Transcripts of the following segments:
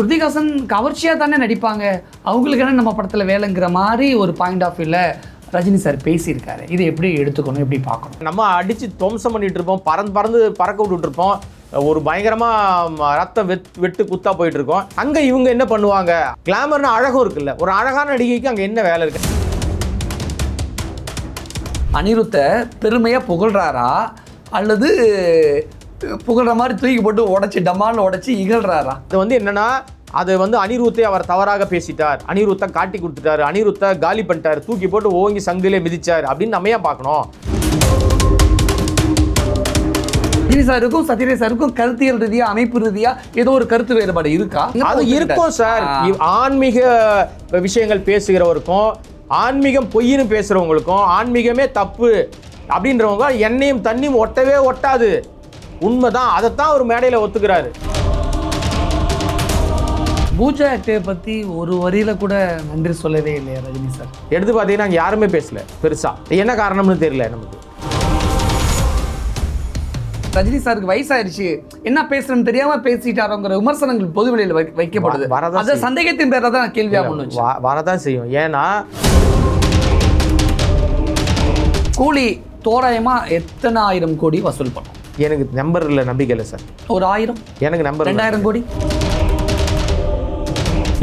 ஸ்ருதிகாசன் கவர்ச்சியாக தானே நடிப்பாங்க. அவங்களுக்கு என்ன நம்ம படத்தில் வேலைங்கிற மாதிரி ஒரு பாயிண்ட் ஆஃப் வியூவில் ரஜினி சார் பேசியிருக்காரு. இதை எப்படி எடுத்துக்கணும் எப்படி பார்க்கணும்? நம்ம அடிச்சு துவம்சம் பண்ணிட்டு இருப்போம் பறந்து பறந்து பறக்க விட்டுட்டு இருப்போம். ஒரு பயங்கரமா ம, ரத்தம் வெட் வெட்டு குத்தா போயிட்டு இருக்கோம். அங்க இவங்க என்ன பண்ணுவாங்க? கிளாமர்னு அழகும் இருக்குல்ல. ஒரு அழகான நடிகைக்கு அங்க என்ன வேலை இருக்கு? அனிருத்தை பெருமையாக புகழ்றாரா? அல்லது புகழ்ற மாதிரி தூக்கி போட்டு உடச்சி டமால்னு உடச்சி இகழ்றாரா? அது வந்து என்னன்னா அது வந்து அனிருத்தை அவர் தவறாக பேசிட்டார். அனிருத்தை காட்டி கொடுத்துட்டாரு. அனிருத்தை காலி பண்ணிட்டார். தூக்கி போட்டு ஓங்கி சங்கிலே மிதிச்சார். அப்படின்னு நம்ம ஏன் பார்க்கணும்? ரஜினி சாருக்கும் சத்யரே சாருக்கும் கருத்தியல் ரீதியா அமைப்பு ரீதியா ஏதோ ஒரு கருத்து வேறுபாடு இருக்கா? அது இருக்கும் சார் ஆன்மீக விஷயங்கள் பேசுகிறவருக்கும் ஆன்மீகம் பொய்ன்னு பேசுறவங்களுக்கும் ஆன்மீகமே தப்பு அப்படின்றவங்க எண்ணெயும் தண்ணியும் ஒட்டவே ஒட்டாது. உண்மைதான். அதைத்தான் ஒரு மேடையில் ஒத்துக்கிறாரு. பூஜா ஆக்டை பத்தி ஒரு வரியில கூட நன்றி சொல்லவே இல்லையா ரஜினி சார்? எடுத்து பார்த்தீங்கன்னா அங்க யாருமே பேசல பெருசா. என்ன காரணம்னு தெரியல நமக்கு. ரஜினி சாருக்கு வயசாயிருச்சு என்ன பேசுறேன்னு தெரியாம பேசிட்டாரோங்கிற விமர்சனங்கள் பொதுவெளியில் வை- வைக்கப்படுது அது சந்தேகத்தின் பேர்ல தான் கேள்வியா முன் வச்சு வ- வரதான் செய்யும். ஏன்னா கூலி தோராயமா எத்தனை ஆயிரம் கோடி வசூல் பண்ணும். எனக்கு நம்பர்ல நம்பிக்கை இல்லை சார் ஒரு ஆயிரம்? எனக்கு நம்பர் ரெண்டாயிரம் கோடி?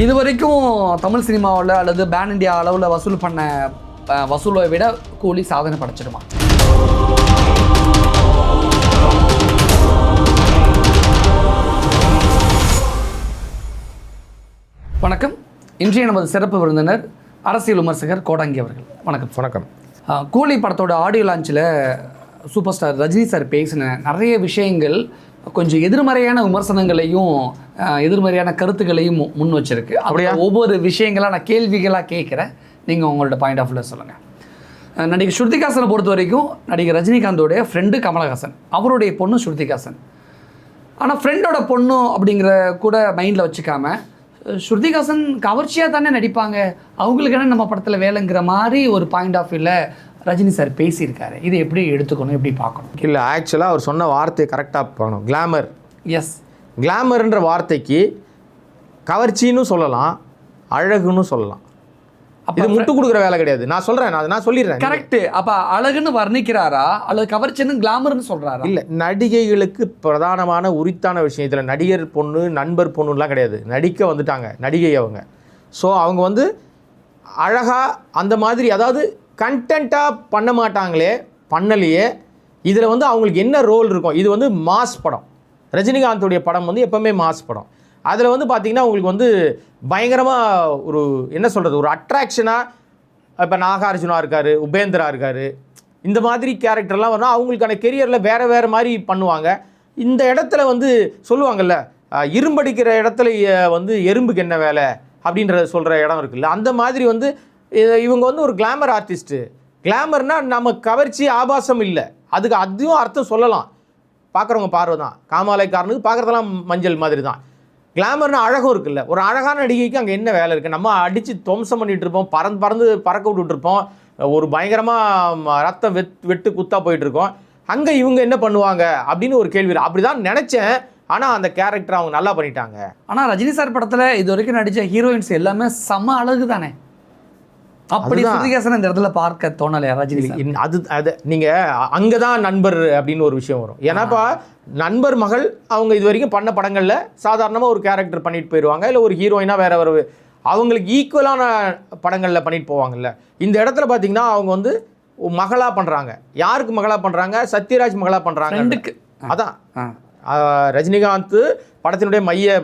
இது வரைக்கும் தமிழ் சினிமாவில் அல்லது பேன் இந்தியா அளவில் வசூல் பண்ண வசூலை விட கூலி சாதனை படைச்சிடுமா? வணக்கம். இன்றைய நமது சிறப்பு விருந்தினர் அரசியல் விமர்சகர் கோடாங்கி அவர்கள். வணக்கம். வணக்கம். கூலி படத்தோட ஆடியோ லான்ச்சில் சூப்பர் ஸ்டார் ரஜினி சார் பேசின நிறைய விஷயங்கள் கொஞ்சம் எதிர்மறையான விமர்சனங்களையும் எதிர்மறையான கருத்துக்களையும் முன் வச்சிருக்கு. அப்படியே? ஒவ்வொரு விஷயங்களாக நான் கேள்விகளாக கேட்குறேன். நீங்கள் உங்களோட பாயிண்ட் ஆஃப் வியூவில் சொல்லுங்கள் அஹ் நடிகர் ஸ்ருதிகாசனை பொறுத்த வரைக்கும் நடிகர் ரஜினிகாந்தோடைய ஃப்ரெண்டு கமலஹாசன். அவருடைய பொண்ணு ஸ்ருதிகாசன் ஆனால் ஃப்ரெண்டோட பொண்ணு அப்படிங்கிற கூட மைண்டில் வச்சுக்காம ஸ்ருதிகாசன் கவர்ச்சியாக தானே நடிப்பாங்க. அவங்களுக்கு என்ன நம்ம படத்தில் வேலைங்கிற மாதிரி ஒரு பாயிண்ட் ஆஃப் வியூவில் ரஜினி சார் பேசியிருக்காரு. இதை எப்படி எடுத்துக்கணும் எப்படி பார்க்கணும்? இல்லை ஆக்சுவலாக அவர் சொன்ன வார்த்தையை கரெக்டாக பண்ணணும் கிளாமர் எஸ் கிளாமர்ன்ற வார்த்தைக்கு கவர்ச்சின்னு சொல்லலாம் அழகுன்னு சொல்லலாம். இது முட்டு கொடுக்குற வேலை கிடையாது. நான் சொல்றேன் நான் நான் சொல்லிடுறேன். கரெக்ட் அப்போ அழகுன்னு வர்ணிக்கிறாரா? அல்லது கவர்ச்சின்னு கிளாமர்னு சொல்கிறாரா இல்ல நடிகைகளுக்கு பிரதானமான உரித்தான விஷயம். இதுல நடிகர் பொண்ணு நண்பர் பொண்ணுலாம் கிடையாது. நடிக்க வந்துட்டாங்க நடிகை அவங்க. ஸோ அவங்க வந்து அழகா அந்த மாதிரி அதாவது கண்டென்ட்டாக பண்ண மாட்டாங்களே பண்ணலையே இதில் வந்து அவங்களுக்கு என்ன ரோல் இருக்கும்? இது வந்து மாஸ் படம். ரஜினிகாந்தோடைய படம் வந்து எப்போவுமே மாஸ் படம். அதில் வந்து பார்த்தீங்கன்னா உங்களுக்கு வந்து பயங்கரமாக ஒரு என்ன சொல்கிறது ஒரு அட்ராக்ஷனாக இப்போ நாகார்ஜுனா இருக்கார் உபேந்திரா இருக்கார் இந்த மாதிரி கேரக்டர்லாம் வரணும் அவங்களுக்கான கெரியரில் வேறு வேறு மாதிரி பண்ணுவாங்க. இந்த இடத்துல வந்து சொல்லுவாங்கல்ல இரும்படிக்கிற இடத்துல வந்து எறும்புக்கு என்ன வேலை? அப்படின்றத சொல்கிற இடம் இருக்குல்ல அந்த மாதிரி வந்து இவங்க வந்து ஒரு கிளாமர் ஆர்டிஸ்ட்டு கிளாமர்னால் நம்ம கவர்ச்சி ஆபாசம் இல்லை. அதுக்கு அதுவும் அர்த்தம் சொல்லலாம். பார்க்குறவங்க பார்வை தான். காமாலைக்காரனுக்கு பார்க்குறதெல்லாம் மஞ்சள் மாதிரி தான். கிளாமர்னு அழகும் இருக்குல்ல. ஒரு அழகான நடிகைக்கு அங்கே என்ன வேலை இருக்குது நம்ம அடித்து துவம்சம் பண்ணிகிட்டு இருப்போம். பறந்து பறந்து பறக்க விட்டுட்ருப்போம் ஒரு பயங்கரமாக ரத்தம் வெட் வெட்டு குத்தா போயிட்டுருக்கோம் அங்கே இவங்க என்ன பண்ணுவாங்க? அப்படின்னு ஒரு கேள்வி அப்படி தான் நினச்சேன். ஆனால் அந்த கேரக்டர் அவங்க நல்லா பண்ணிட்டாங்க. ஆனால் ரஜினி சார் படத்தில் இது வரைக்கும் நடித்த ஹீரோயின்ஸ் எல்லாமே செம்ம அழகு தானே அப்படி. ஸ்ருதிகாசன் இந்த இடத்துல பார்க்க தோணலையா ரஜினி அது அது நீங்கள் அங்கே தான் நண்பர் அப்படின்னு ஒரு விஷயம் வரும். ஏன்னாப்பா நண்பர் மகள் அவங்க இது வரைக்கும் பண்ண படங்களில் சாதாரணமாக ஒரு கேரக்டர் பண்ணிட்டு போயிடுவாங்க இல்லை ஒரு ஹீரோயினாக வேற ஒரு அவங்களுக்கு ஈக்குவலான படங்களில் பண்ணிட்டு போவாங்கல்ல. இந்த இடத்துல பார்த்தீங்கன்னா அவங்க வந்து மகளாக பண்ணுறாங்க யாருக்கு மகளாக பண்ணுறாங்க சத்யராஜ் மகளாக பண்ணுறாங்க அதான். ரஜினிகாந்த் படத்தினுடைய மைய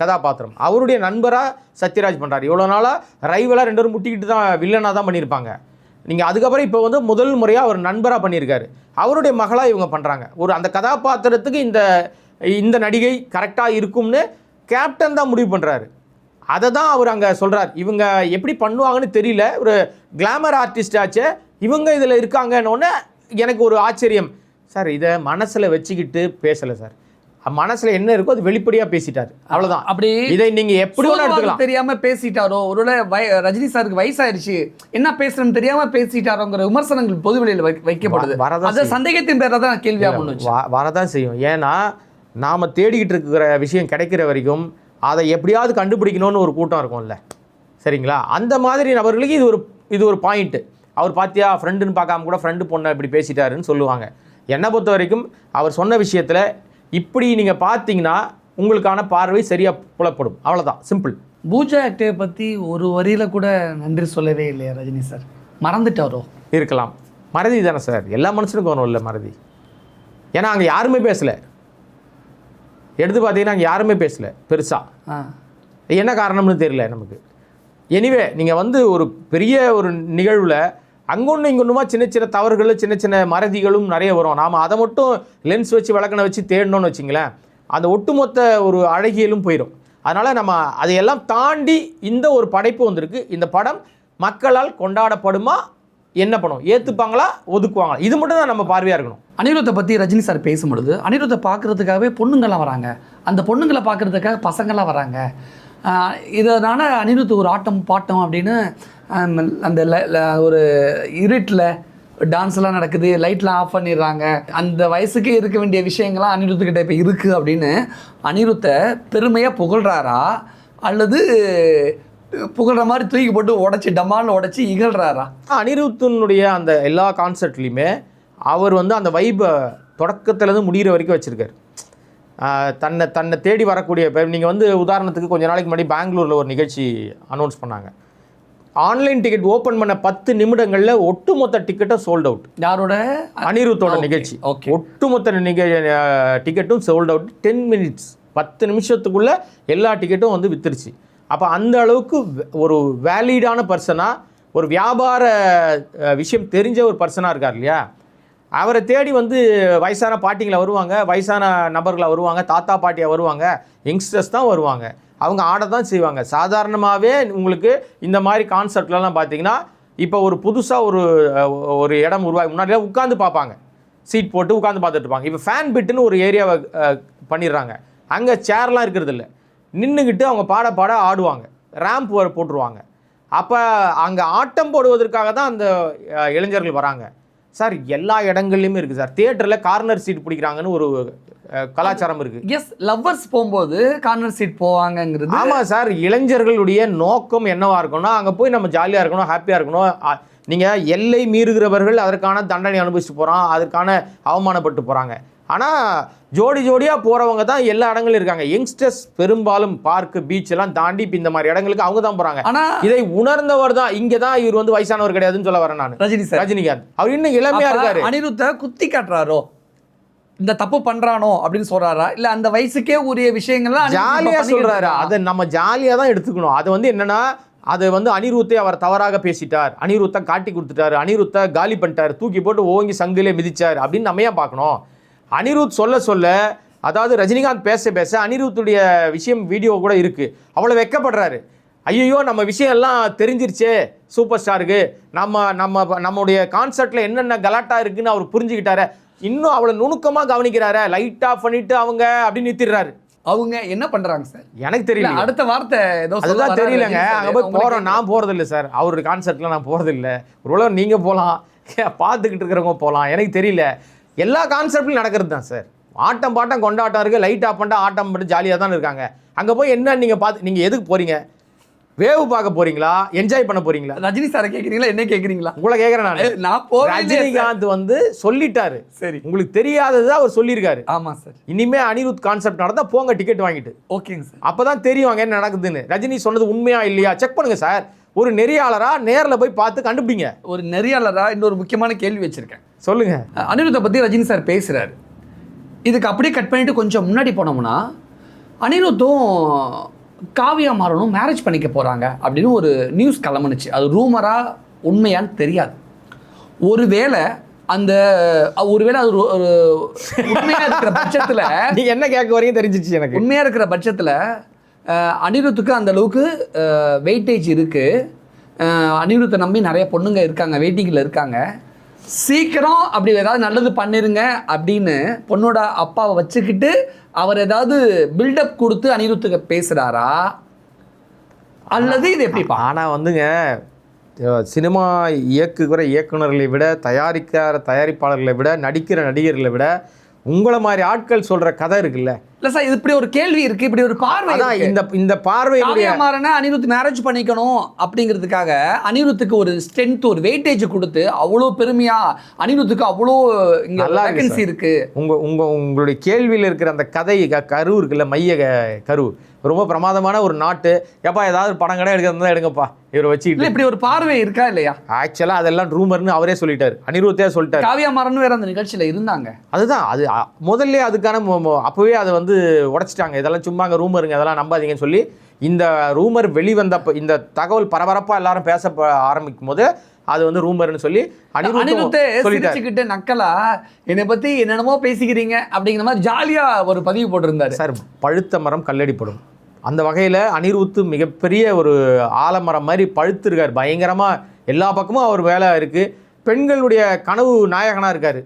கதாபாத்திரம். அவருடைய நண்பராக சத்யராஜ் பண்ணுறாரு இவ்வளோ நாளாக ரைவலாக ரெண்டு பேரும் முட்டிக்கிட்டு தான் வில்லனாக தான் பண்ணியிருப்பாங்க. நீங்கள் அதுக்கப்புறம் இப்போ வந்து முதல் முறையாக அவர் நண்பராக பண்ணியிருக்காரு. அவருடைய மகளாக இவங்க பண்ணுறாங்க ஒரு அந்த கதாபாத்திரத்துக்கு இந்த இந்த நடிகை கரெக்டாக இருக்கும்னு கேப்டன் தான் முடிவு பண்ணுறாரு அதை தான் அவர் அங்கே சொல்கிறார் இவங்க எப்படி பண்ணுவாங்கன்னு தெரியல. ஒரு கிளாமர் ஆர்டிஸ்ட் ஆச்சே. இவங்க இதில் இருக்காங்கன்னொன்னே எனக்கு ஒரு ஆச்சரியம். சார் இதை மனசில் வச்சுக்கிட்டு பேசலை சார். மனசில் என்ன இருக்கோ அது வெளிப்படையாக பேசிட்டார். அவ்வளோதான் அப்படி இதை நீங்கள் எப்படி எடுத்துக்கலாம். தெரியாம பேசிட்டாரோ ஒருவேளை ரஜினி சாருக்கு வயசாயிருச்சு என்ன பேசுறேன்னு தெரியாம பேசிட்டாரோங்கிற விமர்சனங்கள் பொதுவெளியில் வைக்கப்படுது. அது சந்தேகத்தின் பேர்ல தான் கேள்வியா முன் வச்சு வ- வரதான் செய்யும். ஏன்னா நாம் தேடிக்கிட்டு இருக்கிற விஷயம் கிடைக்கிற வரைக்கும் அதை எப்படியாவது கண்டுபிடிக்கணும்னு ஒரு கூட்டம் இருக்கும்ல. சரிங்களா? அந்த மாதிரி நபர்களுக்கு இது ஒரு இது ஒரு பாயிண்ட்டு அவர் பாத்தியா ஃப்ரெண்டுன்னு பார்க்காம கூட ஃப்ரெண்டு பொண்ணை இப்படி பேசிட்டாருன்னு சொல்லுவாங்க. என்னை பொறுத்த வரைக்கும் அவர் சொன்ன விஷயத்தில் இப்படி நீங்கள் பார்த்தீங்கன்னா உங்களுக்கான பார்வை சரியாக புலப்படும். அவ்வளோதான் சிம்பிள் பூஜா ஆக்டை பற்றி ஒரு வரியில் கூட நன்றி சொல்லவே இல்லையா ரஜினி சார்? மறந்துட்டாரோ? இருக்கலாம். மறதி தானே சார். எல்லா மனுஷனுக்கும் வரும் இல்லை மறதி. ஏன்னா அங்கே யாருமே பேசலை. எடுத்து பார்த்தீங்கன்னா அங்கே யாருமே பேசலை. பெருசாக என்ன காரணம்னு தெரியல நமக்கு. எனிவே நீங்கள் வந்து ஒரு பெரிய ஒரு நிகழ்வில் அங்கொன்று இங்கொன்றுமா சின்ன சின்ன தவறுகளும் சின்ன சின்ன மறதிகளும் நிறைய வரும். நாம் அதை மட்டும் லென்ஸ் வச்சு விளக்கணை வச்சு தேடணும்னு வச்சிங்களேன் அந்த ஒட்டுமொத்த ஒரு அழகியலும் போயிடும் அதனால் நம்ம அதையெல்லாம் தாண்டி இந்த ஒரு படைப்பு வந்திருக்கு. இந்த படம் மக்களால் கொண்டாடப்படுமா? என்ன பண்ணும்? ஏற்றுப்பாங்களா ஒதுக்குவாங்களா? இது மட்டும் தான் நம்ம பார்வையாக இருக்கணும். அனிருத்தை பற்றி ரஜினி சார் பேசும்பொழுது அனிருத்தை பார்க்குறதுக்காகவே பொண்ணுங்கள்லாம் வராங்க. அந்த பொண்ணுங்களை பார்க்குறதுக்காக பசங்கள்லாம் வராங்க. இதனால அனிருத் ஒரு ஆட்டம் பாட்டம் அப்படின்னு அந்த ல- ஒரு இருட்டில் டான்ஸ்லாம் நடக்குது லைட்லாம் ஆஃப் பண்ணிடுறாங்க. அந்த வயசுக்கே இருக்க வேண்டிய விஷயங்கள்லாம் அனிருத்துக்கிட்ட இப்போ இருக்குது அப்படின்னு அனிருத்தை பெருமையாக புகழ்றாரா? அல்லது புகழ்ற மாதிரி தூக்கி போட்டு உடச்சி டமால்னு உடச்சி இகழ்றாரா? அனிருத்தினுடைய அந்த எல்லா கான்சர்ட்லேயுமே அவர் வந்து அந்த வைப்பை தொடக்கத்துலேருந்து முடிகிற வரைக்கும் வச்சுருக்காரு. தன்னை தன்னை தேடி வரக்கூடிய இப்போ நீங்கள் வந்து உதாரணத்துக்கு கொஞ்ச நாளைக்கு முன்னாடி பெங்களூரில் ஒரு நிகழ்ச்சி அனௌன்ஸ் பண்ணாங்க. ஆன்லைன் டிக்கெட் ஓப்பன் பண்ண பத்து நிமிடங்களில் ஒட்டுமொத்த டிக்கெட்டும் சோல்ட் அவுட் யாரோட? அனிருத்தோட நிகழ்ச்சி. okay. ஒட்டுமொத்த நிக டிக்கெட்டும் சோல்ட் அவுட் டென் மினிட்ஸ் பத்து நிமிஷத்துக்குள்ள எல்லா டிக்கெட்டும் வந்து வித்துருச்சு. அப்போ அந்த அளவுக்கு ஒரு வேலிடான பர்சனாக ஒரு வியாபார விஷயம் தெரிஞ்ச ஒரு பர்சனாக இருக்கார் இல்லையா? அவரை தேடி வந்து வயசான பாட்டிங்களை வருவாங்க வயசான நபர்களாக வருவாங்க தாத்தா பாட்டியாக வருவாங்க யங்ஸ்டர்ஸ் தான் வருவாங்க. அவங்க ஆட தான் செய்வாங்க. சாதாரணமாகவே உங்களுக்கு இந்த மாதிரி கான்செப்ட்லலாம் பார்த்தீங்கன்னா இப்போ ஒரு புதுசாக ஒரு ஒரு இடம் உருவாகி முன்னாடிலாம் உட்காந்து பார்ப்பாங்க. சீட் போட்டு உட்காந்து பார்த்துட்டு இருப்பாங்க. இப்போ ஃபேன் பிட்டுன்னு ஒரு ஏரியாவை பண்ணிடுறாங்க. அங்கே சேர்லாம் இருக்கிறது இல்லை. நின்றுக்கிட்டு அவங்க பாட பாட ஆடுவாங்க. ரேம்ப் போட்டுருவாங்க. அப்போ அங்கே ஆட்டம் போடுவதற்காக தான் அந்த இளைஞர்கள் வராங்க. சார் எல்லா இடங்கள்லையுமே இருக்குது சார். தியேட்டரில் கார்னர் சீட் பிடிக்கிறாங்கன்னு ஒரு கலாச்சாரம் இருக்குது எஸ் லவ்வர்ஸ் போகும்போது கார்னர் சீட் போவாங்கங்கிறது ஆமாம் சார் இளைஞர்களுடைய நோக்கம் என்னவா இருக்கணும்னா அங்கே போய் நம்ம ஜாலியாக இருக்கணும் ஹாப்பியாக இருக்கணும். அ- நீங்க எல்லை மீறுகிறவர்கள் அதற்கான தண்டனை அனுபவிச்சு போகிறான் அதற்கான அவமானப்பட்டு போகிறாங்க ஆனால் ஜோடி ஜோடியாக போகிறவங்க தான் எல்லா இடங்களும் இருக்காங்க. யங்ஸ்டர்ஸ் பெரும்பாலும் பார்க்கு பீச் எல்லாம் தாண்டி இப்போ இந்த மாதிரி இடங்களுக்கு அவங்க தான் போகிறாங்க ஆனா இதை உணர்ந்தவர் தான் இங்கே தான் இவர் வந்து வயசானவர் கிடையாதுன்னு சொல்ல வரேன் நான். ரஜினி சார். ரஜினிகாந்த். அவர் இன்னும் இளமையா அப்ப இருக்காரு. அனிருத்தை குத்தி காட்டுறாரோ? இந்த தப்பு பண்றானோ அப்படின்னு சொல்றாரா? இல்ல அந்த வயசுக்கே உரிய விஷயங்கள்லாம் ஜாலியா சொல்றாரு? அதை நம்ம ஜாலியா தான் எடுத்துக்கணும். அது வந்து என்னன்னா அது வந்து அனிருத்தை அவர் தவறாக பேசிட்டார். அனிருத்தை காட்டி கொடுத்துட்டாரு. அனிருத்தை காலி பண்ணிட்டார். தூக்கி போட்டு ஓங்கி சங்கிலே மிதிச்சார் அப்படின்னு நம்ம ஏன் பார்க்கணும்? அனிருத் சொல்ல சொல்ல அதாவது ரஜினிகாந்த் பேச பேச அனிருத்துடைய விஷயம் வீடியோ கூட இருக்கு. அவ்வளோ வெக்கப்படுறாரு. ஐயோ நம்ம விஷயம் எல்லாம் தெரிஞ்சிருச்சே சூப்பர் ஸ்டாருக்கு. நம்ம நம்ம நம்முடைய கான்சர்ட்ல என்னென்ன கலாட்டா இருக்குன்னு அவர் புரிஞ்சுக்கிட்டாரு. இன்னும் அவ்வளோ நுணுக்கமாக கவனிக்கிறாரு. லைட் ஆஃப் பண்ணிட்டு அவங்க அப்படின்னு நிறுத்திடுறாரு. அவங்க என்ன பண்றாங்க சார்? எனக்கு தெரியல. அடுத்த வார்த்தை ஏதோ அதுதான் தெரியலங்க. அங்க போய் போறோம். நான் போறது இல்ல சார். அவருடைய கான்செர்ட்ல நான் போறது இல்ல ஒருவேளை நீங்க போலாம். பார்த்துக்கிட்டு இருக்கிறவங்க போலாம். எனக்கு தெரியல. எல்லா கான்செப்ட்லையும் நடக்கிறது தான் சார் ஆட்டம் பாட்டம் கொண்டாட்டம் இருக்குது லைட் ஆஃப் பண்ணிட்டு ஆட்டம் பண்ணிட்டு ஜாலியாக தான் இருக்காங்க. அங்கே போய் என்ன நீங்கள் பார்த்து நீங்கள் எதுக்கு போகிறீங்க வேவு பார்க்க போறீங்களா? என்ஜாய் பண்ண போறீங்களா? ரஜினி சாரை கேக்குறீங்களா? என்ன கேக்குறீங்களா? உங்களை கேட்குறேன் நான். நான் போவேன் ரஜினிகாந்த் வந்து சொல்லிட்டாரு. சரி. உங்களுக்கு தெரியாததை அவர் சொல்லியிருக்காரு. ஆமா சார். இனிமே அனிருத் கான்செப்ட் நடந்தா போங்க டிக்கெட் வாங்கிட்டு. ஓகேங்க சார். அப்பதான் தெரியும் அங்க என்ன நடக்குதுன்னு. ரஜினி சொன்னது உண்மையா இல்லையா? செக் பண்ணுங்க சார். ஒரு நெறியாளரா நேர்ல போய் பார்த்து கண்டுபிடிங்க. ஒரு நெறியாளரா இன்னொரு முக்கியமான கேள்வி வச்சிருக்கேன். சொல்லுங்க. அனிருத்தை பற்றி ரஜினி சார் பேசுகிறாரு இதுக்கு அப்படியே கட் பண்ணிட்டு கொஞ்சம் முன்னாடி போனோம்னா அனிருத்தும் காவியா மாறனும் மேரேஜ் பண்ணிக்க போகிறாங்க அப்படின்னு ஒரு நியூஸ் கிளம்புனுச்சு. அது ரூமரா உண்மையான்னு தெரியாது. ஒருவேளை அந்த ஒருவேளை அது ஒரு- உண்மையாக இருக்கிற பட்சத்தில் நீங்க என்ன கேட்க வரீங்க தெரிஞ்சிச்சு எனக்கு. உண்மையாக இருக்கிற பட்சத்தில் அனிருத்துக்கு அந்த அளவுக்கு வெயிட்டேஜ் இருக்குது அனிருத்தை நம்பி நிறைய பொண்ணுங்க இருக்காங்க வெயிட்டிங்கில் இருக்காங்க. சீக்கிரம் அப்படி ஏதாவது நல்லது பண்ணிருங்க அப்படின்னு பொண்ணோட அப்பாவை வச்சுக்கிட்டு அவர் ஏதாவது பில்டப் கொடுத்து அனிருத்துக்கு பேசுகிறாரா அல்லது இது எப்படிப்பா ஆனால் வந்துங்க சினிமா இயக்குகிற இயக்குனர்களை விட தயாரிக்கிற தயாரிப்பாளர்களை விட நடிக்கிற நடிகர்களை விட உங்களை மாதிரி ஆட்கள் சொல்கிற கதை இருக்குல்ல? இல்ல சார் இது இப்படி ஒரு கேள்வி இருக்கு இப்படி ஒரு பார்வை அதான். இந்த இந்த பார்வையினுடைய காவியா மாறனை அனிருத் மேரேஜ் பண்ணிக்கணும் அப்படிங்கிறதுக்காக அனிருத்துக்கு ஒரு ஸ்ட்ரென்த் ஒரு வெயிட்டேஜ் கொடுத்து அவ்வளோ பெருமையா அனிருத்துக்கு அவ்வளோ இங்க வேகன்சி இருக்கு உங்க உங்க உங்களுடைய கேள்வியில் இருக்கிற அந்த கதை கரு இருக்குல்ல மைய கரு. ரொம்ப பிரமாதமான ஒரு நாட்டு. எப்பா ஏதாவது படம் கடை எடுக்கிறதா எடுங்கப்பா. இவரை வச்சுக்கிட்டு. இப்படி ஒரு பார்வை இருக்கா இல்லையா? ஆக்சுவலா அதெல்லாம் ரூமர்னு அவரே சொல்லிட்டாரு. அனிருத்தே சொல்லிட்டாரு. காவியா மாறன் வேற அந்த நிகழ்ச்சியில இருந்தாங்க. அதுதான் அது முதல்ல அதுக்கான அப்பவே அதை வந்து உடைச்சிட்டாங்க. இதெல்லாம் சும்மா அங்கே ரூமருங்க இதெல்லாம் நம்பாதீங்கன்னு சொல்லி இந்த ரூமர் வெளிவந்தப்ப இந்த தகவல் பரபரப்பா எல்லாரும் பேச ஆரம்பிக்கும் போது அது வந்து ரூமர்னு சொல்லி அனிருத்தே நக்கலா? என்னை பத்தி என்னென்னமோ பேசிக்கிறீங்க அப்படிங்கிற மாதிரி ஜாலியா ஒரு பதிவு போட்டிருந்தாரு. சார் பழுத்த மரம் கல்லடிப்படும். அந்த வகையில் அனிருத்து மிகப்பெரிய ஒரு ஆலமரம் மாதிரி பழுத்திருக்கார். பயங்கரமாக எல்லா பக்கமும் அவர் வேலை இருக்குது பெண்களுடைய கனவு நாயகனாக இருக்கார்.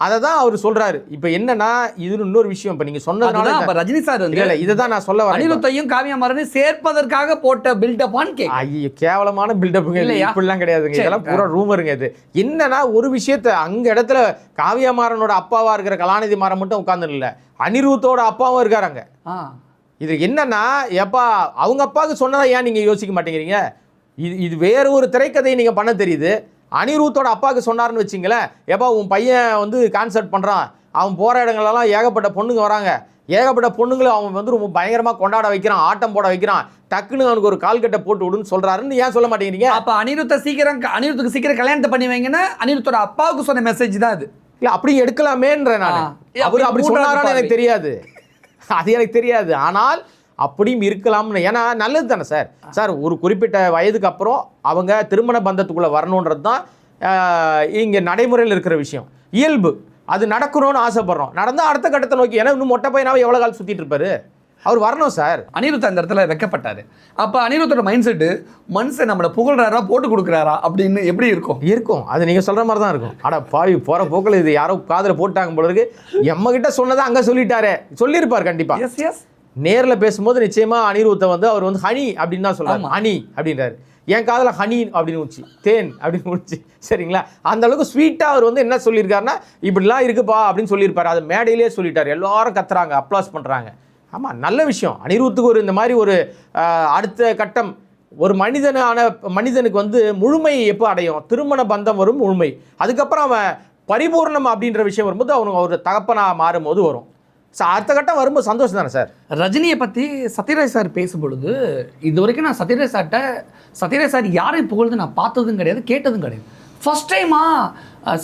அதை தான் அவர் சொல்கிறாரு இப்போ என்னன்னா இது இன்னொரு விஷயம். இப்போ நீங்கள் சொன்னதுனால அப்ப ரஜினி சார் இல்லை வந்து இல்லை இதை தான் நான் சொல்ல வரேன். அனிருத்தையும் காவியா மாறனையும் சேர்ப்பதற்காக போட்ட பில்டப்பான்னு கேட்க ஐயோ கேவலமான பில்டப்புங்க இது. இல்லையா? இப்படிலாம் கிடையாதுங்க. இதெல்லாம் பூரா ரூமருங்க இது. என்னன்னா ஒரு விஷயத்த அங்க இடத்துல காவியமாறனோட அப்பாவா இருக்கிற கலாநிதி மாறன் மட்டும் உட்கார்ந்து இல்ல அனிருத்தோட அப்பாவும் இருக்காராங்க இது என்னன்னா எப்பா அவங்க அப்பாவுக்கு சொன்னதை ஏன் நீங்க யோசிக்க மாட்டேங்கிறீங்க? இது இது வேற ஒரு திரைக்கதையை நீங்க பண்ண தெரியுது. அனிருத்தோட அப்பாவுக்கு சொன்னாருன்னு வச்சிங்களேன். எப்பா உன் பையன் வந்து கான்சர்ட் பண்றான். அவன் போற இடங்களெல்லாம் ஏகப்பட்ட பொண்ணுங்க வராங்க. ஏகப்பட்ட பொண்ணுங்களை அவன் வந்து ரொம்ப பயங்கரமா கொண்டாட வைக்கிறான் ஆட்டம் போட வைக்கிறான். டக்குன்னு அவனுக்கு ஒரு கால்கட்டை போட்டு விடுன்னு சொல்றாருன்னு ஏன் சொல்ல மாட்டேங்கிறீங்க? அப்ப அனிருத்த சீக்கிரம் அனிருத்துக்கு சீக்கிரம் கல்யாணத்தை பண்ணி வைங்கன்னா அனிருத்தோட அப்பாவுக்கு சொன்ன மெசேஜ் தான் அது. இல்ல அப்படி எடுக்கலாமேன்ற நான். அவர் அப்படி சொன்னாரான்னு எனக்கு. தெரியாது. அது எனக்கு தெரியாது. ஆனால் அப்படியும் இருக்கலாம்னு. ஏன்னா நல்லது தானே சார்? சார் ஒரு குறிப்பிட்ட வயதுக்கு அப்புறம் அவங்க திருமண பந்தத்துக்குள்ள வரணுன்றது தான் இங்கே நடைமுறையில் இருக்கிற விஷயம். இயல்பு. அது நடக்கணும்னு ஆசைப்படுறோம். நடந்தால் அடுத்த கட்டத்தை நோக்கி ஏன்னா இன்னும் மொட்டை பையனாவே எவ்வளோ கால் சுற்றிட்டு இருப்பாரு? அவர் வரணும் சார். அனிருத் அந்த இடத்துல வைக்கப்பட்டாரு. அப்ப அனிருத்தோட மைண்ட் செட்டு மனுஷன் நம்மளை புகழ்றாரா போட்டு கொடுக்குறாரா அப்படின்னு எப்படி இருக்கும்? இருக்கும். அது நீங்கள் சொல்கிற மாதிரி தான் இருக்கும். அட பாவி போகிற போக்கில் இது யாரோ காதில் போட்டாங்க போல இருக்கு. எம்ம கிட்ட சொன்னதை அங்கே சொல்லிட்டாரே. சொல்லியிருப்பார் கண்டிப்பாக எஸ் எஸ் நேரில் பேசும்போது நிச்சயமா அனிருத்தை வந்து அவர் வந்து ஹனி அப்படின்னு தான் ஆமா. ஹனி அப்படின்றாரு. என் காதுல ஹனி அப்படின்னு உச்சி தேன் அப்படின்னு உச்சி சரிங்களா? அந்த அளவுக்கு ஸ்வீட்டாக அவர் வந்து என்ன சொல்லியிருக்காருன்னா இப்படிலாம் இருக்குப்பா அப்படின்னு சொல்லியிருப்பாரு. அது மேடையிலே சொல்லிட்டாரு. எல்லாரும் கத்துறாங்க அப்ளாஸ் பண்ணுறாங்க ஆமாம் நல்ல விஷயம். அனிருத்துக்கு ஒரு இந்த மாதிரி ஒரு அடுத்த கட்டம். ஒரு மனிதனான மனிதனுக்கு வந்து முழுமை எப்போ அடையும்? திருமண பந்தம் வரும் முழுமை. அதுக்கப்புறம் அவன் பரிபூர்ணம் அப்படின்ற விஷயம் வரும்போது அவனுக்கு ஒரு தகப்பனா மாறும்போது வரும். சார் அடுத்த கட்டம் வரும்போது சந்தோஷம் தானே சார்? ரஜினியை பற்றி சத்யராஜ் சார் பேசும்பொழுது இது வரைக்கும் நான் சத்யராஜ் சார்கிட்ட சத்யராஜ் சார் யாரையும் புகழ்ந்து நான் பார்த்ததும் கிடையாது கேட்டதும் கிடையாது. ஃபர்ஸ்ட் டைமா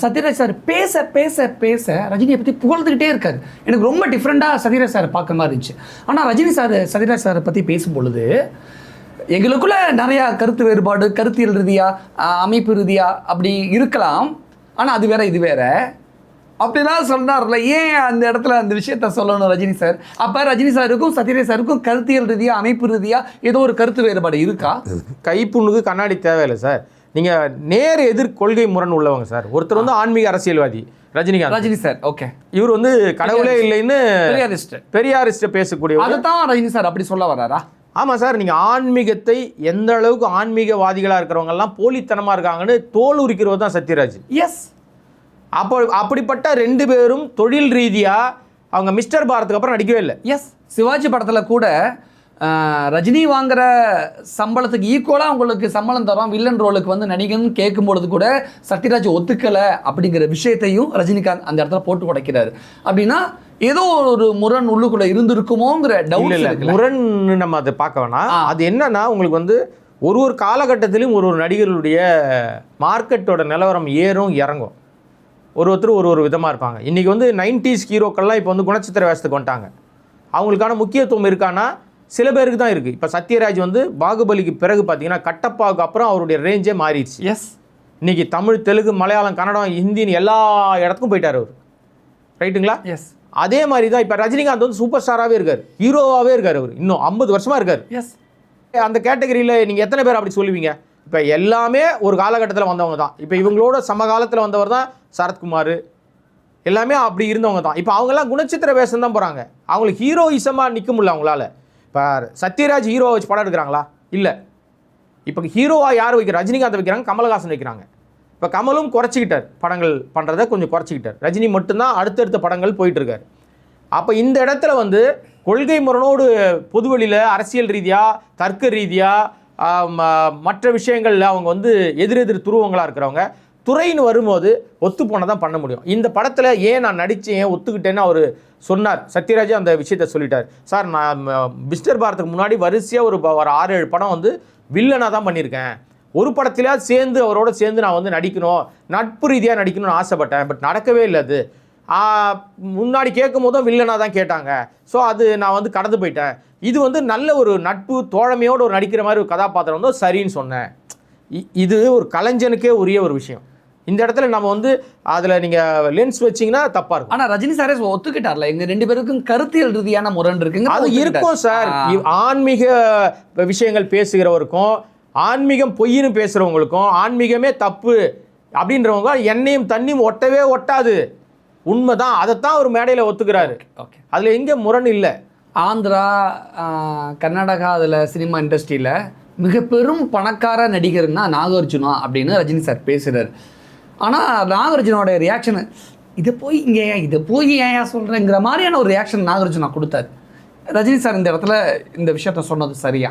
சத்யராஜ் சார் பேச பேச பேச ரஜினியை பற்றி புகழ்ந்துக்கிட்டே இருக்காரு. எனக்கு ரொம்ப டிஃப்ரெண்ட்டாக சத்யராஜ் சார் பார்க்க மாதிரி இருந்துச்சு. ஆனால் ரஜினி சார் சத்யராஜ் சாரை பற்றி பேசும்பொழுது எங்களுக்குள்ளே நிறையா கருத்து வேறுபாடு கருத்தியல் ரீதியாக அமைப்பு ரீதியாக அப்படி இருக்கலாம். ஆனால் அது வேற இது வேறு. அப்படிலாம் சொன்னார்ல ஏன் அந்த இடத்துல அந்த விஷயத்த சொல்லணும் ரஜினி சார்? அப்போ ரஜினி சாருக்கும் சத்யராஜ் சாருக்கும் கருத்தியல் ரீதியாக அமைப்பு ரீதியாக ஏதோ ஒரு கருத்து வேறுபாடு இருக்கா? கைப்புண்ணுக்கு கண்ணாடி தேவையில்லை சார். நீங்கள் நேர் எதிர் கொள்கை முரண் உள்ளவங்க சார். ஒருத்தர் வந்து ஆன்மீக அரசியல்வாதி ரஜினிகாந்த். Rajini sir okay. இவர் வந்து கடவுளே இல்லைன்னு பெரியாரிஸ்ட். பெரியாரிஸ்ட பேசக்கூடியவர். அதை தான் ரஜினி சார் அப்படி சொல்ல வர்றாரா? ஆமாம் சார் நீங்கள் ஆன்மீகத்தை எந்த அளவுக்கு ஆன்மீகவாதிகளாக இருக்கிறவங்க எல்லாம் போலித்தனமாக இருக்காங்கன்னு தோல் உரிக்கிறவர் தான் சத்யராஜ். எஸ் அப்போ அப்படிப்பட்ட ரெண்டு பேரும் தொழில் ரீதியாக அவங்க மிஸ்டர் பாரத்துக்கு அப்புறம் நடிக்கவே இல்லை. எஸ் சிவாஜி படத்தில் கூட ரஜினி வாங்குற சம்பளத்துக்கு ஈக்குவலாக உங்களுக்கு சம்பளம் தரோம் வில்லன் ரோலுக்கு வந்து நடிகன்னு கேட்கும் பொழுது கூட சத்யராஜ் ஒத்துக்கலை அப்படிங்கிற விஷயத்தையும் ரஜினிகாந்த் அந்த இடத்துல போட்டு உடைக்கிறாரு. அப்படின்னா ஏதோ ஒரு முரண் உள்ளுக்குள்ள இருந்திருக்குமோங்கிற டவுட் இல்ல முரண்னு நம்ம அதை பார்க்க வேணாம். அது என்னன்னா உங்களுக்கு வந்து ஒரு ஒரு காலகட்டத்திலும் ஒரு ஒரு நடிகர்களுடைய மார்க்கெட்டோட நிலவரம் ஏறும் இறங்கும். ஒரு ஒருத்தர் ஒரு ஒரு விதமாக இருப்பாங்க. இன்றைக்கி வந்து நைன்டிஸ் ஹீரோக்கள்லாம் இப்போ வந்து குணச்சித்திர வேஷத்துக்கு வந்துட்டாங்க. அவங்களுக்கான முக்கியத்துவம் இருக்கான்னா சில பேருக்கு தான் இருக்குது இப்போ சத்யராஜ் வந்து பாகுபலிக்கு பிறகு பார்த்தீங்கன்னா கட்டப்பாவுக்கு அப்புறம் அவருடைய ரேஞ்சே மாறிடுச்சு. எஸ் இன்னைக்கு தமிழ் தெலுங்கு மலையாளம் கன்னடம் ஹிந்தின்னு எல்லா இடத்துக்கும் போயிட்டார் அவர். ரைட்டுங்களா? எஸ் அதே மாதிரி தான் இப்போ ரஜினிகாந்த் வந்து சூப்பர் ஸ்டாராகவே இருக்கார். ஹீரோவாகவே இருக்கார் அவர். இன்னும் ஐம்பது வருஷமாக இருக்கார். எஸ் அந்த கேட்டகரியில் நீங்கள் எத்தனை பேர் அப்படி சொல்லுவீங்க? இப்போ எல்லாமே ஒரு காலகட்டத்தில் வந்தவங்க தான். இப்போ இவங்களோட சமகாலத்தில் வந்தவர் தான் சரத்குமார். எல்லாமே அப்படி இருந்தவங்க தான். இப்போ அவங்கெல்லாம் குணச்சித்திர வேஷம் தான் போகிறாங்க அவங்களுக்கு ஹீரோயிசமாக நிற்க முடியல அவங்களால. இப்போ சத்யராஜ் ஹீரோவை வச்சு படம் எடுக்கிறாங்களா? இல்லை. இப்போ ஹீரோவாக யார் வைக்கிற ரஜினிகாந்த் வைக்கிறாங்க கமலஹாசன் வைக்கிறாங்க. இப்போ கமலும் குறைச்சிக்கிட்டார். படங்கள் பண்ணுறதை கொஞ்சம் குறைச்சிக்கிட்டார். ரஜினி மட்டும்தான் அடுத்தடுத்த படங்கள் போயிட்டுருக்கார். அப்போ இந்த இடத்துல வந்து கொள்கை முரணோடு பொதுவெளியில் அரசியல் ரீதியாக தர்க்க ரீதியாக மற்ற விஷயங்களில் அவங்க வந்து எதிரெதிர் துருவங்களாக இருக்கிறவங்க துறைன்னு வரும்போது ஒத்து போனால் தான் பண்ண முடியும். இந்த படத்தில் ஏன் நான் நடித்தேன் ஏன் ஒத்துக்கிட்டேன்னு அவர் சொன்னார். சத்யராஜ் அந்த விஷயத்த சொல்லிட்டார். சார் நான் மிஸ்டர் பாரத்துக்கு முன்னாடி வரிசையாக ஒரு ப- ஒரு ஆறு ஏழு படம் வந்து வில்லனாக தான் பண்ணியிருக்கேன். ஒரு படத்திலேயாவது சேர்ந்து அவரோட சேர்ந்து நான் வந்து நடிக்கணும் நட்பு ரீதியாக நடிக்கணும்னு ஆசைப்பட்டேன். பட் நடக்கவே இல்லை அது. முன்னாடி கேட்கும் போதும் வில்லனாக தான் கேட்டாங்க. ஸோ அது நான் வந்து கடந்து போயிட்டேன். இது வந்து நல்ல ஒரு நட்பு தோழமையோடு ஒரு நடிக்கிற மாதிரி ஒரு கதாபாத்திரம் வந்து சரின்னு சொன்னேன். இது ஒரு கலைஞனுக்கே உரிய ஒரு விஷயம். இந்த இடத்துல நம்ம வந்து அதில் நீங்கள் லென்ஸ் வச்சிங்கன்னா தப்பாக இருக்கும். ஆனா ரஜினி சாரே ஒத்துக்கிட்டார்ல. எங்க ரெண்டு பேருக்கும் கருத்தியல் ரீதியான முரண் இருக்குங்க. அது இருக்கும் சார். ஆன்மீக விஷயங்கள் பேசுகிறவருக்கும் ஆன்மீகம் பொய்ன்னு பேசுகிறவங்களுக்கும் ஆன்மீகமே தப்பு அப்படின்றவங்க எண்ணெயும் தண்ணியும் ஒட்டவே ஒட்டாது. உண்மைதான். அதைத்தான் ஒரு மேடையில் ஒத்துக்கிறாரு. ஓகே. அதில் எங்கே முரண் இல்லை. ஆந்திரா கர்நாடகா அதில் சினிமா இண்டஸ்ட்ரியில் மிக பெரும் பணக்கார நடிகர்னா நாகார்ஜுனா அப்படின்னு ரஜினி சார் பேசுகிறார் ஆனால் நாகார்ஜுனோட ரியாக்ஷனு இதை போய் இங்கே இதை போய் ஏன் சொல்கிறேங்கிற மாதிரியான ஒரு ரியாக்ஷன் நாகார்ஜுனா கொடுத்தாரு. ரஜினி சார் இந்த இடத்துல இந்த விஷயத்த சொன்னது சரியா?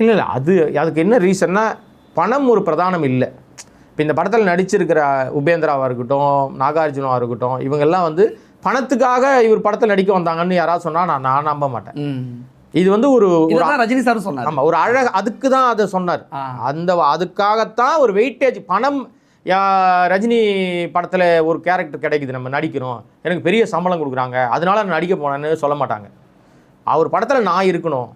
இல்லை இல்லை அது அதுக்கு என்ன ரீசன்னா பணம் ஒரு பிரதானம் இல்லை. இப்போ இந்த படத்தில் நடிச்சிருக்கிற உபேந்திராவாக இருக்கட்டும் நாகார்ஜுனாவாக இருக்கட்டும் இவங்கெல்லாம் வந்து பணத்துக்காக இவர் படத்தில் நடிக்க வந்தாங்கன்னு யாராவது சொன்னால் நான் நான் நம்ப மாட்டேன். இது வந்து ஒரு ரஜினி சார் சொன்னார். ஆமாம் ஒரு அழகு அதுக்கு தான் அதை சொன்னார். அந்த அதுக்காகத்தான் ஒரு வெயிட்டேஜ் பணம் ரஜினி படத்தில் ஒரு கேரக்டர் கிடைக்குது. நம்ம நடிக்கிறோம். எனக்கு பெரிய சம்பளம் கொடுக்குறாங்க. அதனால நான் நடிக்க போனேன்னு சொல்ல மாட்டாங்க. அவர் படத்தில் நான் இருக்கணும்.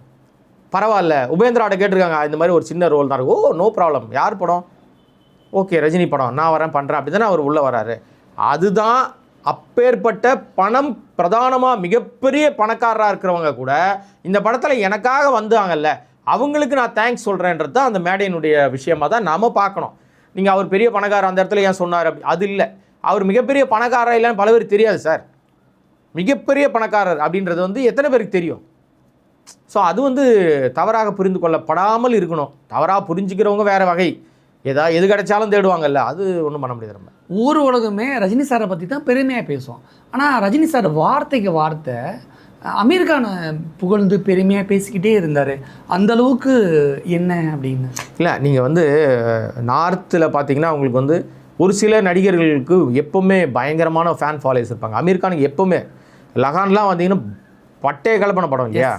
பரவாயில்ல. உபேந்திராட்ட கேட்டிருக்காங்க. இந்த மாதிரி ஒரு சின்ன ரோல் தான் இருக்கு. ஓ நோ ப்ராப்ளம் யார் படம்? ஓகே ரஜினி படம். நான் வரேன் பண்ணுறேன் அப்படி தானே அவர் உள்ளே வராரு. அதுதான் அப்பேற்பட்ட பணம் பிரதானமாக மிகப்பெரிய பணக்காரராக இருக்கிறவங்க கூட இந்த படத்தில் எனக்காக வந்தாங்கல்ல அவங்களுக்கு நான் தேங்க்ஸ் சொல்கிறேன்றது தான் அந்த மேடையினுடைய விஷயமா தான் நாம் பார்க்கணும். நீங்கள் அவர் பெரிய பணக்காரர் அந்த இடத்துல ஏன் சொன்னார் அப்படி? அது இல்லை. அவர் மிகப்பெரிய பணக்காரர் இல்லைன்னு பல பேர் தெரியாது சார். மிகப்பெரிய பணக்காரர் அப்படின்றது வந்து எத்தனை பேருக்கு தெரியும்? ஸோ அது வந்து தவறாக புரிந்து கொள்ளப்படாமல் இருக்கணும். தவறாக புரிஞ்சுக்கிறவங்க வேறு வகை. ஏதா எது கிடைச்சாலும் தேடுவாங்கல்ல அது ஒன்றும் பண்ண முடியாது நம்ம. ஊர் உலகமே ரஜினி சாரை பற்றி தான் பெருமையாக பேசுவோம். ஆனால் ரஜினி சார் வார்த்தைக்கு வார்த்தை அமீர் கானை புகழ்ந்து பெருமையாக பேசிக்கிட்டே இருந்தார். அந்த அளவுக்கு என்ன அப்படின்னு? இல்லை நீங்கள் வந்து நார்த்தில் பார்த்தீங்கன்னா உங்களுக்கு வந்து ஒரு சில நடிகர்களுக்கு எப்பவுமே பயங்கரமான ஃபேன் ஃபாலோயர்ஸ் இருப்பாங்க. அமீர் கானுக்கு எப்பவுமே. லகான்லாம் வந்தீங்கன்னா பட்டைய கலப்பன படம் இல்லையா?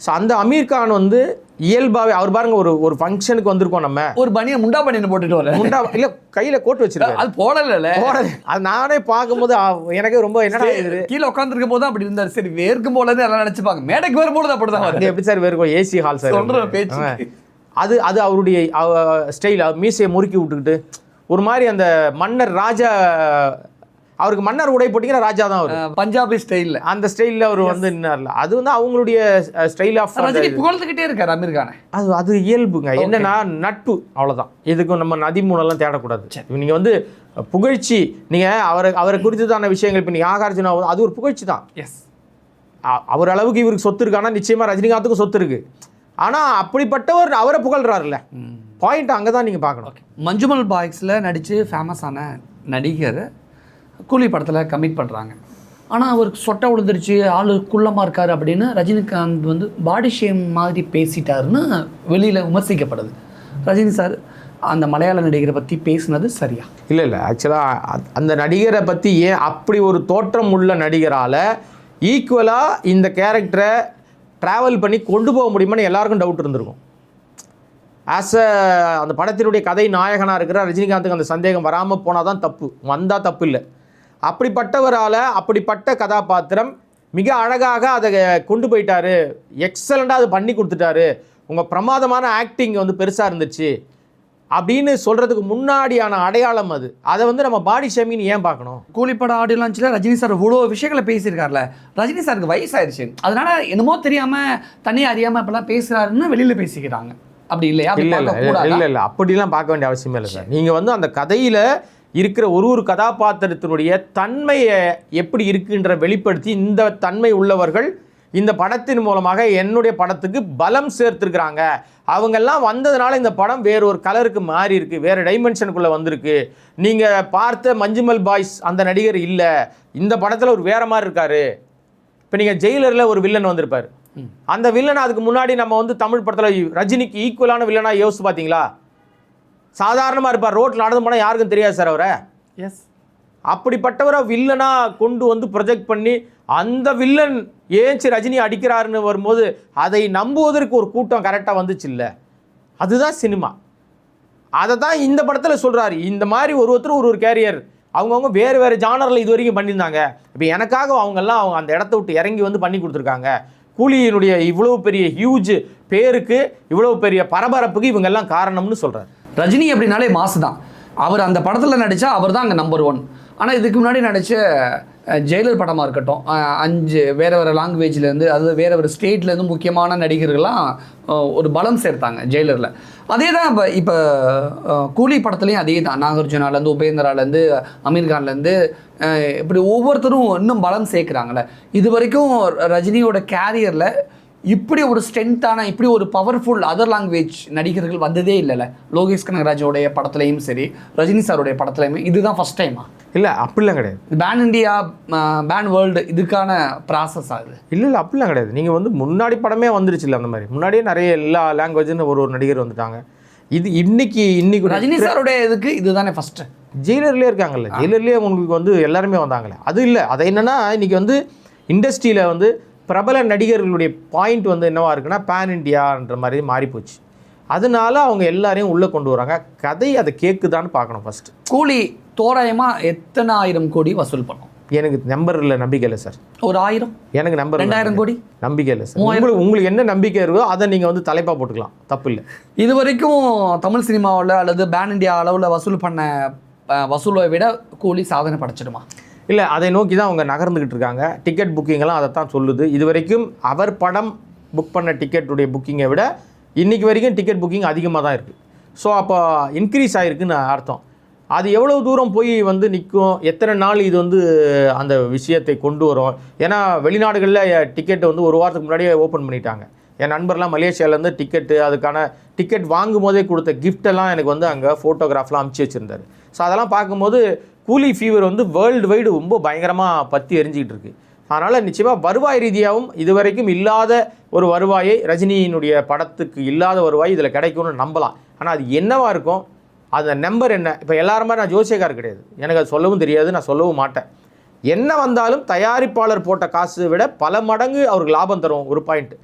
ஸோ அந்த அமீர் கான் வந்து இயல்பாகவே அவர் பாருங்க ஒரு ஒரு ஃபங்க்ஷனுக்கு வந்திருக்கோம் நம்ம. ஒரு பனியன் முண்டா பனியன் போட்டுட்டு வர முண்டா இல்லை கையில் கோட் வச்சிருக்காரு. அது போடல. போறது அது நானே பார்க்கும்போது எனக்கு ரொம்ப என்னடா இது? கீழே உட்காந்துருக்கும் போது அப்படி இருந்தாரு. சரி வேர்க்கும் போலன்னு எல்லாம் நினைச்சுப்பாங்க மேடைக்கு வரும்போது அப்படிதான் எப்படி சார் வேறு ஏசி ஹால் சார். சொல்ற பேச்சு. அது அது அவருடைய ஸ்டைல் மீசையை முறுக்கி விட்டுக்கிட்டு ஒரு மாதிரி அந்த மன்னர் ராஜா அவருக்கு மன்னர் உடை போட்டிங்கன்னா ராஜா தான் அவர். பஞ்சாபி ஸ்டைல்ல அந்த ஸ்டைலில் அவர் வந்து நின்னார்ல. அது வந்து அவங்களுடைய ஸ்டைல் ஆஃப் ரஜினி புகழ்ந்துகிட்டே இருக்காரு அமீர் கானை. அது அது இயல்புங்க. என்னன்னா நட்பு அவ்வளவுதான். இதுக்கு நம்ம நதி மூலம்லாம் தேடக்கூடாது. நீங்க வந்து புகழ்ச்சி நீங்க அவரை அவரை குறித்ததான விஷயங்கள். இப்போ நீங்க ஆகார்ஜுனா அது ஒரு புகழ்ச்சி தான். எஸ் அவர் அளவுக்கு இவருக்கு சொத்து இருக்கு. ஆனால் நிச்சயமாக ரஜினிகாந்துக்கும் சொத்து இருக்கு. ஆனால் அப்படிப்பட்டவர் அவரை புகழ்றாருல்ல. பாயிண்ட் அங்கே தான் நீங்கள் பார்க்கணும். மஞ்சுமல் பாய்ஸில் நடித்து ஃபேமஸான நடிகர் கூலி படத்தில் கமிட் பண்ணுறாங்க ஆனால் அவருக்கு சொட்டை விழுந்துருச்சு ஆளு குள்ளமாக இருக்கார் அப்படின்னு ரஜினிகாந்த் வந்து பாடி ஷேம் மாதிரி பேசிட்டாருன்னு வெளியில் விமர்சிக்கப்படுது. ரஜினி சார் அந்த மலையாள நடிகரை பற்றி பேசுனது சரியா? இல்லை இல்லை. ஆக்சுவலாக அந்த நடிகரை பற்றி ஏன் அப்படி ஒரு தோற்றம் உள்ள நடிகரால் ஈக்குவலாக இந்த கேரக்டரை ட்ராவல் பண்ணி கொண்டு போக முடியுமான்னு எல்லாருக்கும் டவுட் இருந்திருக்கும். ஆஸ் அ அந்த படத்தினுடைய கதை நாயகனாக இருக்கிற ரஜினிகாந்துக்கு அந்த சந்தேகம் வராமல் போனால் தான் தப்பு. வந்தால் தப்பு இல்லை. அப்படிப்பட்டவரால் அப்படிப்பட்ட கதாபாத்திரம் மிக அழகாக அதை கொண்டு போயிட்டாரு. எக்ஸலண்ட்டாக அது பண்ணி கொடுத்துட்டாரு. உங்கள் பிரமாதமான ஆக்டிங் வந்து பெருசாக இருந்துச்சு. அப்படின்னு சொல்கிறதுக்கு முன்னாடியான அடையாளம் அது. அதை வந்து நம்ம பாடி ஷேமிங் ஏன் பார்க்கணும்? கூலிப்பட ஆடியோ லான்ச்சில் ரஜினி சார் இவ்வளோ விஷயங்களை பேசியிருக்காருல. ரஜினி சாருக்கு வயசாயிருச்சு அதனால என்னமோ தெரியாமல் தனியாக அறியாமல் இப்பெல்லாம் பேசுகிறாருன்னு வெளியில் பேசிக்கிறாங்க. அப்படி இல்லையா? இல்லை இல்லை? இல்லை இல்லை அப்படிலாம் பார்க்க வேண்டிய அவசியமே இல்லை சார். நீங்கள் வந்து அந்த கதையில் இருக்கிற ஒரு ஒரு கதாபாத்திரத்தினுடைய தன்மையை எப்படி இருக்குன்ற வெளிப்படுத்தி இந்த தன்மை உள்ளவர்கள் இந்த படத்தின் மூலமாக என்னுடைய படத்துக்கு பலம் சேர்த்துருக்குறாங்க. அவங்கெல்லாம் வந்ததுனால இந்த படம் வேற ஒரு கலருக்கு மாறி இருக்கு. வேற டைமென்ஷனுக்குள்ளே வந்திருக்கு. நீங்கள் பார்த்த மஞ்சுமல் பாய்ஸ் அந்த நடிகர் இல்லை. இந்த படத்தில் ஒரு வேற மாதிரி இருக்காரு. இப்போ நீங்கள் ஜெயிலரில் ஒரு வில்லன் வந்திருப்பார். அந்த வில்லன் அதுக்கு முன்னாடி நம்ம வந்து தமிழ் படத்தில் ரஜினிக்கு ஈக்குவலான வில்லனா யோசிச்சு பார்த்தீங்களா சாதாரணமாக இருப்பார். ரோட்டில் நடந்து போனால் யாருக்கும் தெரியாது சார் அவரை. எஸ் அப்படிப்பட்டவரை வில்லனா கொண்டு வந்து ப்ரொஜெக்ட் பண்ணி அந்த வில்லன் ஏஞ்சி ரஜினி அடிக்கிறாருன்னு வரும்போது அதை நம்புவதற்கு ஒரு கூட்டம் கரெக்டாக வந்துச்சு இல்லை. அதுதான் சினிமா அதை தான் இந்த படத்தில் சொல்கிறாரு இந்த மாதிரி ஒரு ஒருத்தர் ஒரு ஒரு கேரியர் அவங்கவுங்க வேறு வேறு ஜானரில் இது வரைக்கும் பண்ணியிருந்தாங்க. இப்போ எனக்காக அவங்கெல்லாம் அவங்க அந்த இடத்த விட்டு இறங்கி வந்து பண்ணி கொடுத்துருக்காங்க. கூலியினுடைய இவ்வளோ பெரிய ஹியூஜ் பேருக்கு இவ்வளோ பெரிய பரபரப்புக்கு இவங்கெல்லாம் காரணம்னு சொல்கிறார் ரஜினி அப்படின்னாலே மாசு தான். அவர் அந்த படத்தில் நடித்தா அவர் தான் அங்கே நம்பர் ஒன் ஆனால் இதுக்கு முன்னாடி நடித்த ஜெயிலர் படமாக இருக்கட்டும் அஞ்சு வேறு வேறு லாங்குவேஜ்லேருந்து அதாவது வேறு வேறு ஸ்டேட்லேருந்து முக்கியமான நடிகர்கள்லாம் ஒரு பலம் சேர்த்தாங்க ஜெயிலரில். அதே தான் இப்போ இப்போ கூலி படத்துலேயும் அதே தான். நாகார்ஜுனாலேருந்து உபேந்திராலேருந்து அமீர்கான்லேருந்து இப்படி ஒவ்வொருத்தரும் இன்னும் பலம் சேர்க்குறாங்கல்ல. இது வரைக்கும் ரஜினியோட கேரியரில் இப்படி ஒரு ஸ்ட்ரென்த்தான இப்படி ஒரு பவர்ஃபுல் அதர் லாங்குவேஜ் நடிகர்கள் வந்ததே இல்லைல்ல. லோகேஷ் கனகராஜோடைய படத்துலையும் சரி ரஜினி சாருடைய படத்துலையுமே இதுதான் ஃபர்ஸ்ட் டைமா இல்லை அப்படிலாம் கிடையாது. பேன் இண்டியா பேன் வேர்ல்டு இதுக்கான ப்ராசஸ் ஆகுது இல்லை இல்லை அப்படிலாம் கிடையாது. நீங்கள் வந்து முன்னாடி படமே வந்துருச்சுல்ல அந்த மாதிரி. முன்னாடியே நிறைய எல்லா லாங்குவேஜ்னு ஒரு ஒரு நடிகர் வந்துட்டாங்க. இது இன்னைக்கு இன்னைக்கு ரஜினி சாருடைய இதுக்கு இதுதானே ஃபர்ஸ்ட் ஜெயிலர்லேயே இருக்காங்கல்ல. ஜெயிலர்லேயே உங்களுக்கு வந்து எல்லாருமே வந்தாங்களே அது இல்லை. அது என்னன்னா இன்னைக்கு வந்து இண்டஸ்ட்ரியில் வந்து பிரபல நடிகர்களுடைய பாயிண்ட் வந்து என்னவா இருக்குன்னா பேன் இண்டியான்ற மாதிரி மாறி போச்சு அதனால அவங்க எல்லாரையும் உள்ளே கொண்டு வராங்க. கதை அதை கேட்குதான்னு பார்க்கணும் ஃபர்ஸ்ட் கூலி தோராயமா எத்தனை ஆயிரம் கோடி வசூல் பண்ணும்? எனக்கு நம்பரில் நம்பிக்கை இல்லை சார் ஒரு ஆயிரம்? எனக்கு நம்பர் ரெண்டாயிரம் கோடி? நம்பிக்கை இல்லை சார் உங்களுக்கு உங்களுக்கு என்ன நம்பிக்கை இருக்கோ அதை நீங்கள் வந்து தலைப்பாக போட்டுக்கலாம். தப்பு இல்லை. இது வரைக்கும் தமிழ் சினிமாவில் அல்லது பேன் இண்டியா அளவில் வசூல் பண்ண வசூலை விட கூலி சாதனை படைச்சிடுமா? இல்லை அதை நோக்கி தான் அவங்க நகர்ந்துக்கிட்டு இருக்காங்க. டிக்கெட் புக்கிங்கெல்லாம் அதை தான் சொல்லுது. இது வரைக்கும் அவர் படம் புக் பண்ண டிக்கெட்டுடைய புக்கிங்கை விட இன்றைக்கி வரைக்கும் டிக்கெட் புக்கிங் அதிகமாக தான் இருக்குது ஸோ அப்போ இன்க்ரீஸ் ஆகிருக்குன்னு அர்த்தம். அது எவ்வளோ தூரம் போய் வந்து நிற்கும் எத்தனை நாள் இது வந்து அந்த விஷயத்தை கொண்டு வரும்? ஏன்னா வெளிநாடுகளில் டிக்கெட்டை வந்து ஒரு வாரத்துக்கு முன்னாடியே ஓப்பன் பண்ணிட்டாங்க. என் நண்பர்லாம் மலேசியாவிலேருந்து டிக்கெட்டு அதுக்கான டிக்கெட் வாங்கும் போதே கொடுத்த கிஃப்டெல்லாம் எனக்கு வந்து அங்கே ஃபோட்டோகிராஃப்லாம் அமுச்சு வச்சுருந்தாரு. ஸோ அதெல்லாம் பார்க்கும்போது கூலி ஃபீவர் வந்து வேர்ல்டு வைடு ரொம்ப பயங்கரமாக பற்றி எரிஞ்சிக்கிட்டு இருக்கு. அதனால் நிச்சயமாக வருவாய் ரீதியாகவும் இதுவரைக்கும் இல்லாத ஒரு வருவாயை ரஜினியினுடைய படத்துக்கு இல்லாத வருவாய் இதில் கிடைக்கும்னு நம்பலாம். ஆனால் அது என்னவாக இருக்கும்? அந்த நம்பர் என்ன? இப்போ எல்லாருமே நான் ஜோசியக்கார் கிடையாது. எனக்கு அது சொல்லவும் தெரியாது நான் சொல்லவும் மாட்டேன். என்ன வந்தாலும் தயாரிப்பாளர் போட்ட காசு விட பல மடங்கு அவருக்கு லாபம் தரும் ஒரு பாயிண்ட்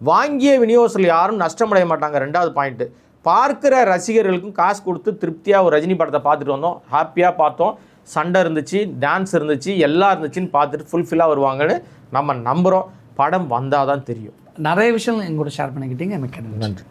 வாங்கிய விநியோகத்தில் யாரும் நஷ்டமடைய மாட்டாங்க ரெண்டாவது பாயிண்ட்டு பார்க்குற ரசிகர்களுக்கும் காசு கொடுத்து திருப்தியாக ஒரு ரஜினி படத்தை பார்த்துட்டு வந்தோம் ஹாப்பியாக பார்த்தோம். சண்டை இருந்துச்சு டான்ஸ் இருந்துச்சு எல்லாம் இருந்துச்சுன்னு பார்த்துட்டு ஃபுல்ஃபில்லாக வருவாங்கன்னு நம்ம நம்புகிறோம் படம் வந்தால் தான் தெரியும். நிறைய விஷயம் எங்கூட ஷேர் பண்ணிக்கிட்டீங்க. எனக்கு நன்றி. நன்றி.